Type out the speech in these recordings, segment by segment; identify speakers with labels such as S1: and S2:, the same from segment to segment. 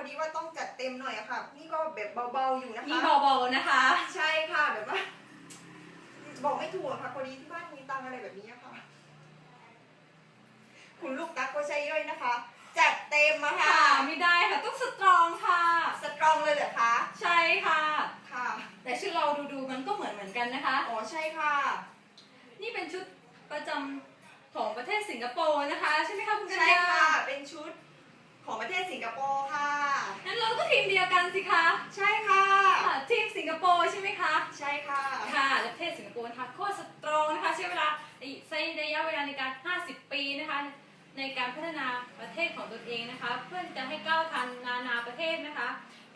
S1: อดีว่าต้องจัดเต็มหน่อยอะค่ะ นี่ก็แบบเบาๆอยู่นะคะ
S2: นี่เบาๆนะคะ
S1: ใช่ค่ะแบบว่า บอกไม่ถูกอะค่ะพอดีที่บ้านมีตังค์อะไรแบบนี้อะค่ะ คุณลูกตั๊กก็ใช่ย่อยนะคะ จัดเต็มอะค่ะ
S2: ค่ะ ไม่ได้ค่ะ ต้องสตรองค่ะ
S1: สตรองเลยเหรอคะ
S2: ใช่ค่ะ
S1: ค่ะ
S2: แต่ชุดเราดูๆมันก็เหมือนเหมือนกันนะคะ
S1: อ๋อใช่ค่ะ
S2: นี่เป็นชุดประจำของประเทศสิงคโปร์นะคะ ใช่ไหมคะคุณกัญ
S1: ใช่
S2: ญา
S1: ค่ะ เป็นชุดของประเทศสิงคโปร์ค่ะ
S2: งั้นเรา กันสิคะ
S1: ใช่ค่ะ
S2: ทีมสิงคโปร์ใช่ไหมคะ
S1: ใช่ค่ะ
S2: ค่ะและประเทศสิงคโปร์นะคะโคตรสตรองนะคะใช้เวลาใช้ระยะเวลาในการ 50 ปีนะคะ ในการพัฒนาประเทศของตนเองนะคะ เพื่อจะให้ก้าวทันนานาประเทศนะคะ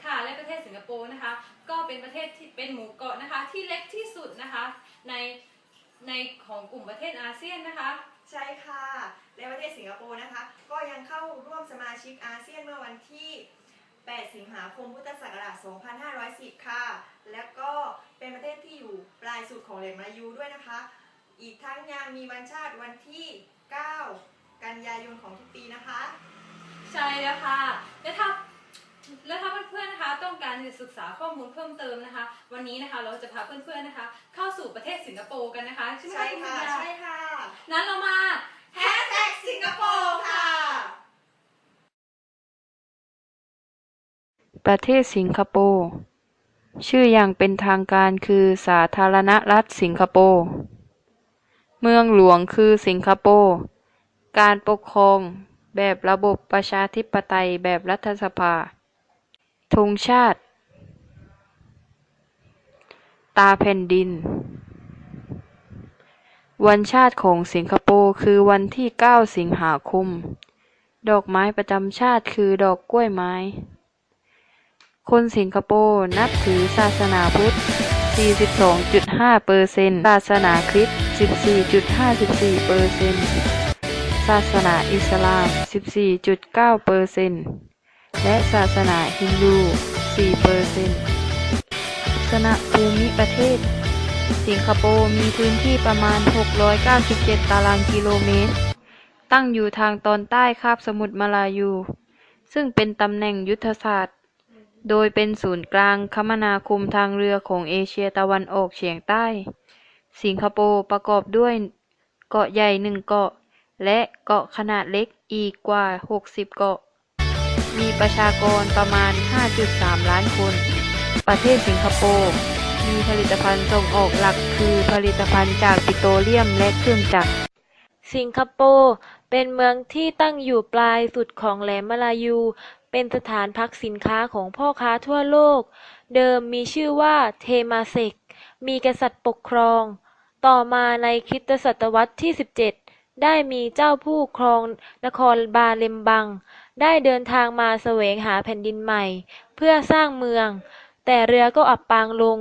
S2: ค่ะและประเทศสิงคโปร์นะคะ ก็เป็นประเทศที่เป็นหมู่เกาะนะคะ ที่เล็กที่สุดนะคะในในของกลุ่มประเทศอาเซียนนะคะ
S1: ใช่ค่ะ และประเทศสิงคโปร์นะคะ ก็ยังเข้าร่วมสมาชิกอาเซียนเมื่อวันที่ 8 สิงหาคมพุทธศักราช 2510 ค่ะ และก็เป็นประเทศที่อยู่ปลายสุดของแหล่งมายูด้วยนะคะ อีกทั้งยังมีวันชาติวันที่ 9 กันยายนของทุกปีนะคะ
S2: ใช่แล้วค่ะ และถ้าและถ้าเพื่อนๆนะคะต้องการจะศึกษาข้อมูลเพิ่มเติมนะคะ วันนี้นะคะเราจะพาเพื่อนๆนะคะ เข้าสู่ประเทศสิงคโปร์กันนะคะใช่ไหม
S1: ใช่
S2: คุณ
S1: ค่ะ
S2: ปัญญา
S1: ใช่ค่ะ
S2: นั้นเรามา
S1: แฮชแท็กสิงคโปร์ค่ะ
S3: ประเทศสิงคโปร์ ชื่ออย่างเป็นทางการคือสาธารณรัฐสิงคโปร์ เมืองหลวงคือสิงคโปร์ การปกครองแบบระบบประชาธิปไตยแบบรัฐสภา ธงชาติ ตาแผ่นดิน วันชาติของสิงคโปร์คือวันที่ 9 สิงหาคม ดอกไม้ประจำชาติคือดอกกล้วยไม้ คนสิงคโปร์นับถือศาสนาพุทธ 42.5เปอร์เซนต์ศาสนาคริสต์ 14.54เปอร์เซนต์ศาสนาอิสลาม 14.9เปอร์เซนต์และศาสนาฮินดู4เปอร์เซนต์สนภูมิประเทศ สิงคโปร์มีพื้นที่ประมาณ 697 ตารางกิโลเมตร ตั้งอยู่ทางตอนใต้คาบสมุทรมาลายู ซึ่งเป็นตำแหน่งยุทธศาสตร์ โดยเป็นศูนย์กลางคมนาคมทางเรือของเอเชียตะวันออกเฉียงใต้ สิงคโปร์ประกอบด้วยเกาะใหญ่หนึ่งเกาะ และเกาะขนาดเล็กอีกกว่า 60 เกาะ มีประชากรประมาณ 5.3 ล้านคน ประเทศสิงคโปร์มีผลิตภัณฑ์ส่งออกหลักคือผลิตภัณฑ์จากปิโตรเลียมและเครื่องจักร สิงคโปร์เป็นเมืองที่ตั้งอยู่ปลายสุดของแหลมมาลายู เป็นสถานพักสินค้าของพ่อค้าทั่วโลก เดิมมีชื่อว่าเทมาเซก มีกษัตริย์ปกครอง ต่อมาในคริสตศตวรรษที่ 17 ได้มีเจ้าผู้ครองนครบาเลมบัง ได้เดินทางมาแสวงหาแผ่นดินใหม่ เพื่อสร้างเมือง แต่เรือก็อับปางลง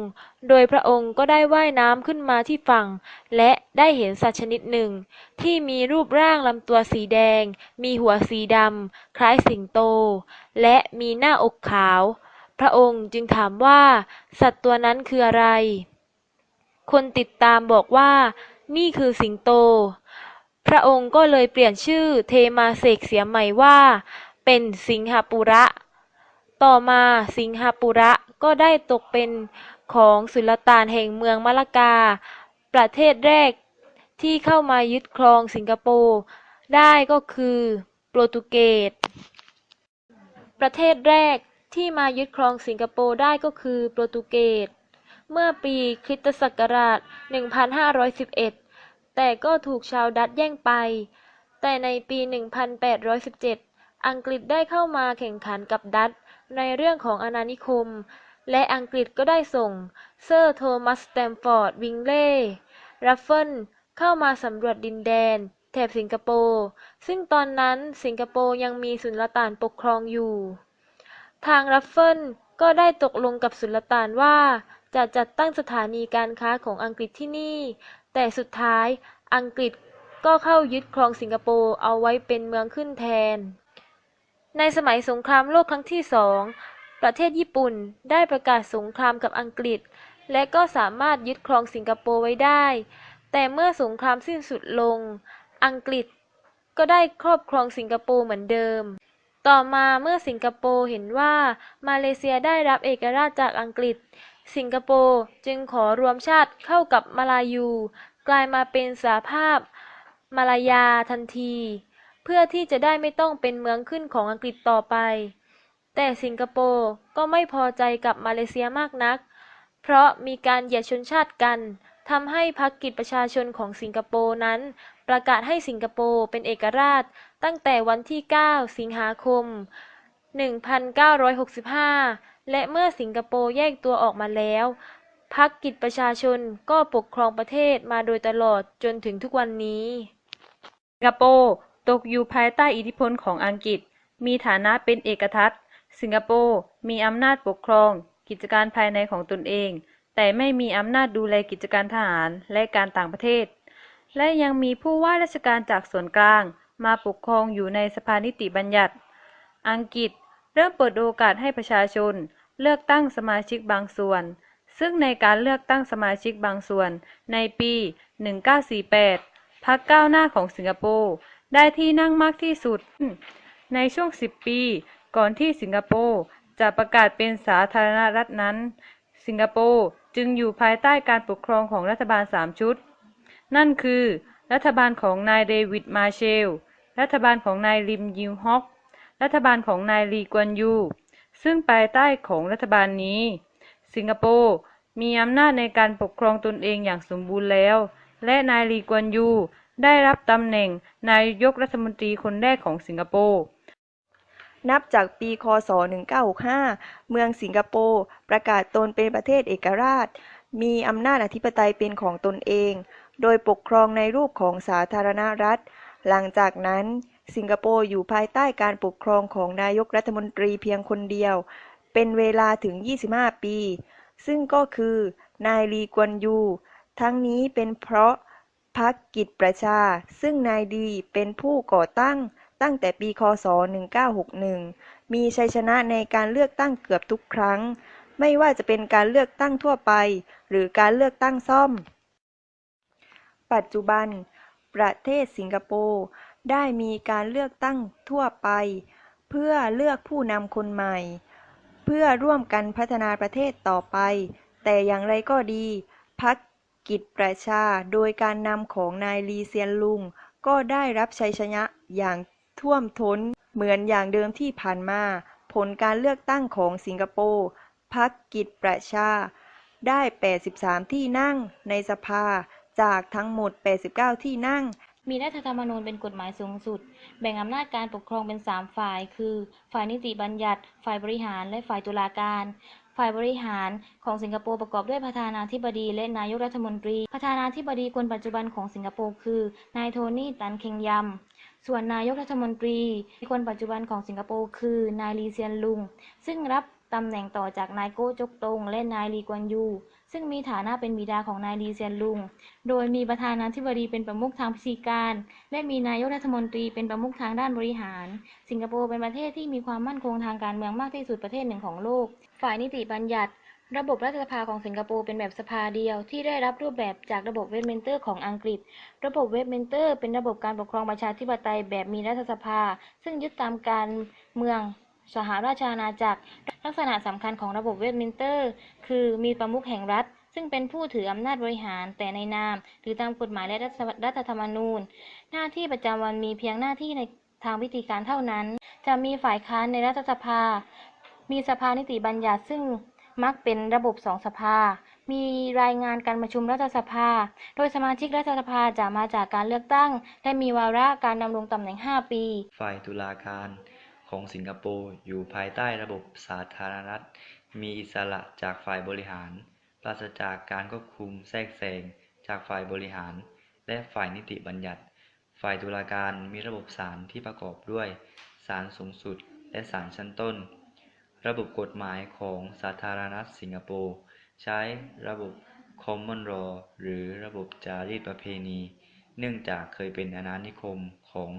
S3: โดยพระองค์ก็ได้ว่ายน้ำขึ้นมาที่ฝั่ง และได้เห็นสัตว์ชนิดหนึ่ง ที่มีรูปร่างลำตัวสีแดง มีหัวสีดำ คล้ายสิงโต และมีหน้าอกขาว พระองค์จึงถามว่า สัตว์ตัวนั้นคืออะไร คนติดตามบอกว่า นี่คือสิงโต พระองค์ก็เลยเปลี่ยนชื่อเทมาเสกเสียใหม่ว่า เป็นสิงหปุระ ต่อมาสิงหปุระก็ได้ตกเป็นของสุลต่านแห่งเมืองมะละกา ประเทศแรกที่เข้ามายึดครองสิงคโปร์ได้ก็คือโปรตุเกส ประเทศแรกที่มายึดครองสิงคโปร์ได้ก็คือโปรตุเกส เมื่อปีคริสตศักราช 1511 แต่ก็ถูกชาวดัตแย่งไป แต่ในปี 1817 อังกฤษได้เข้ามาแข่งขันกับดัต ในเรื่องของอาณานิคม และอังกฤษก็ได้ส่งเซอร์โทมัสสแตมฟอร์ดวิงเล่รัฟเฟิลเข้ามาสำรวจดินแดน แถบสิงคโปร์ ซึ่งตอนนั้นสิงคโปร์ยังมีสุลต่านปกครองอยู่ ทางรัฟเฟิลก็ได้ตกลงกับสุลต่านว่าจะจัดตั้งสถานีการค้าของอังกฤษที่นี่ แต่สุดท้ายอังกฤษก็เข้ายึดครองสิงคโปร์เอาไว้เป็นเมืองขึ้นแทน ในสมัยสงครามโลกครั้งที่สองประเทศญี่ปุ่นได้ประกาศสงครามกับอังกฤษ และก็สามารถยึดครองสิงคโปร์ไว้ได้ แต่เมื่อสงครามสิ้นสุดลง อังกฤษ
S4: ก็ได้ครอบครองสิงคโปร์เหมือนเดิม ต่อมาเมื่อสิงคโปร์เห็นว่ามาเลเซียได้รับเอกราชจากอังกฤษ สิงคโปร์จึงขอรวมชาติเข้ากับมาลายู กลายมาเป็นสหภาพมาลายาทันที เพื่อที่จะได้ไม่ต้องเป็นเมืองขึ้นของอังกฤษต่อไป แต่สิงคโปร์ก็ไม่พอใจกับมาเลเซียมากนัก เพราะมีการเหยียดชนชาติกันทำให้พรรคกิจประชาชนของสิงคโปร์นั้น ประกาศให้สิงคโปร์เป็นเอกราช ตั้งแต่วันที่ 9 สิงหาคม 1965 และเมื่อสิงคโปร์แยกตัวออกมาแล้วพรรคกิจประชาชนก็ปกครองประเทศมาโดยตลอดจนถึงทุกวันนี้
S2: สิงคโปร์ ตกอยู่ภายใต้อิทธิพลของอังกฤษ มีฐานะเป็นเอกทัศสิงคโปร์มีอำนาจปกครอง กิจการภายในของตนเอง แต่ไม่มีอำนาจดูแลกิจการทหารและการต่างประเทศ และยังมีผู้ว่าราชการจากส่วนกลางมาปกครองอยู่ในสภานิติบัญญัติ อังกฤษเริ่มเปิดโอกาสให้ประชาชน เลือกตั้งสมาชิกบางส่วน ซึ่งในการเลือกตั้งสมาชิกบางส่วน ในปี 1948พรรคก้าวหน้าของสิงคโปร์ ได้ที่นั่งมากที่สุด ในช่วง 10 ปี ก่อนที่สิงคโปร์จะประกาศเป็นสาธารณรัฐนั้น สิงคโปร์จึงอยู่ภายใต้การปกครองของรัฐบาล 3 ชุด นั่นคือ รัฐบาลของนายเดวิดมาเชล รัฐบาลของนายลิมยิวฮอก รัฐบาลของนายลีกวนยู ซึ่งภายใต้ของรัฐบาลนี้ สิงคโปร์มีอำนาจในการปกครองตนเองอย่างสมบูรณ์แล้ว และนายลีกวนยู ได้รับตำแหน่งนายกรัฐมนตรีคนแรกของสิงคโปร์
S5: นับจากปี คศ 1965 เมืองสิงคโปร์ประกาศตนเป็นประเทศเอกราช มีอำนาจอธิปไตยเป็นของตนเอง โดยปกครองในรูปของสาธารณรัฐ หลังจากนั้นสิงคโปร์อยู่ภายใต้การปกครองของนายกรัฐมนตรีเพียงคนเดียว เป็นเวลาถึง 25 ปี ซึ่งก็คือนายลีกวนยู ทั้งนี้เป็นเพราะ พรรคกิจประชา ซึ่งนายดีเป็นผู้ก่อตั้งตั้งแต่ปีคศ 1961 มีชัยชนะในการเลือกตั้งเกือบทุกครั้ง ไม่ว่าจะเป็นการเลือกตั้งทั่วไป หรือการเลือกตั้งซ่อม ปัจจุบัน ประเทศสิงคโปร์ได้มีการเลือกตั้งทั่วไป เพื่อเลือกผู้นำคนใหม่ เพื่อร่วมกันพัฒนาประเทศต่อไป แต่อย่างไรก็ดีพรรค กิจประชา โดยการนำของนายลีเซียนลุง ก็ได้รับชัยชนะอย่างท่วมท้นเหมือนอย่างเดิมที่ผ่านมา ผลการเลือกตั้งของสิงคโปร์พรรคกิจประชา ได้ 83 ที่นั่งในสภาจากทั้งหมด 89 ที่นั่ง
S4: มีรัฐธรรมนูญเป็นกฎหมายสูงสุด แบ่งอำนาจการปกครองเป็น 3 ฝ่าย คือ ฝ่ายนิติบัญญัติ ฝ่ายบริหาร และฝ่ายตุลาการ ฝ่ายบริหารของสิงคโปร์ประกอบด้วยประธานาธิบดีและนายกรัฐมนตรี ประธานาธิบดีคนปัจจุบันของสิงคโปร์คือนายโทนี่ ตันเคงยัม ส่วนนายกรัฐมนตรีคนปัจจุบันของสิงคโปร์คือนายลีเซียนลุง ซึ่งรับ ตำแหน่งต่อจากนายโกจกตง และนายลีกวนยู ซึ่งมีฐานะเป็นบิดาของนายลีเซียนลุง โดยมีประธานาธิบดีเป็นประมุขทางพิธีการ และมีนายกรัฐมนตรีเป็นประมุขทางด้านบริหาร สิงคโปร์เป็นประเทศที่มีความมั่นคงทางการเมืองมากที่สุดประเทศหนึ่งของโลก ฝ่ายนิติบัญญัติ ระบบรัฐสภาของสิงคโปร์เป็นแบบสภาเดียว ที่ได้รับรูปแบบจากระบบเวสต์มินสเตอร์ของอังกฤษ ระบบเวสต์มินสเตอร์เป็นระบบการปกครองประชาธิปไตยแบบมีรัฐสภา ซึ่งยึดตามการเมือง สหราชอาณาจักร ลักษณะสำคัญของระบบเวสต์มินสเตอร์ คือมีประมุขแห่งรัฐ ซึ่งเป็นผู้ถืออำนาจบริหารแต่ในนาม หรือตามกฎหมายและรัฐธรรมนูญ หน้าที่ประจำวันมีเพียงหน้าที่ในทางวิธีการเท่านั้น จะมีฝ่ายค้านในรัฐสภา มีสภานิติบัญญัติซึ่งมักเป็นระบบสองสภา มีรายงานการประชุมรัฐสภา โดยสมาชิกรัฐสภาจะมาจากการเลือกตั้ง และมีวาระการดำรงตำแหน่ง 5 ปี
S6: ฝ่ายตุลาการ ของสิงคโปร์อยู่ภายใต้ระบบสาธารณรัฐ มีอิสระจากฝ่ายบริหาร ปราศจากการควบคุมแทรกแซงจากฝ่ายบริหาร และฝ่ายนิติบัญญัติ ฝ่ายตุลาการมีระบบศาลที่ประกอบด้วยศาลสูงสุดและศาลชั้นต้น ระบบกฎหมายของสาธารณรัฐสิงคโปร์ใช้ระบบ Common Law หรือระบบจารีตประเพณี เนื่องจากเคยเป็นอาณานิคมของ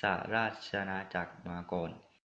S6: สหราชอาณาจักรมาก่อน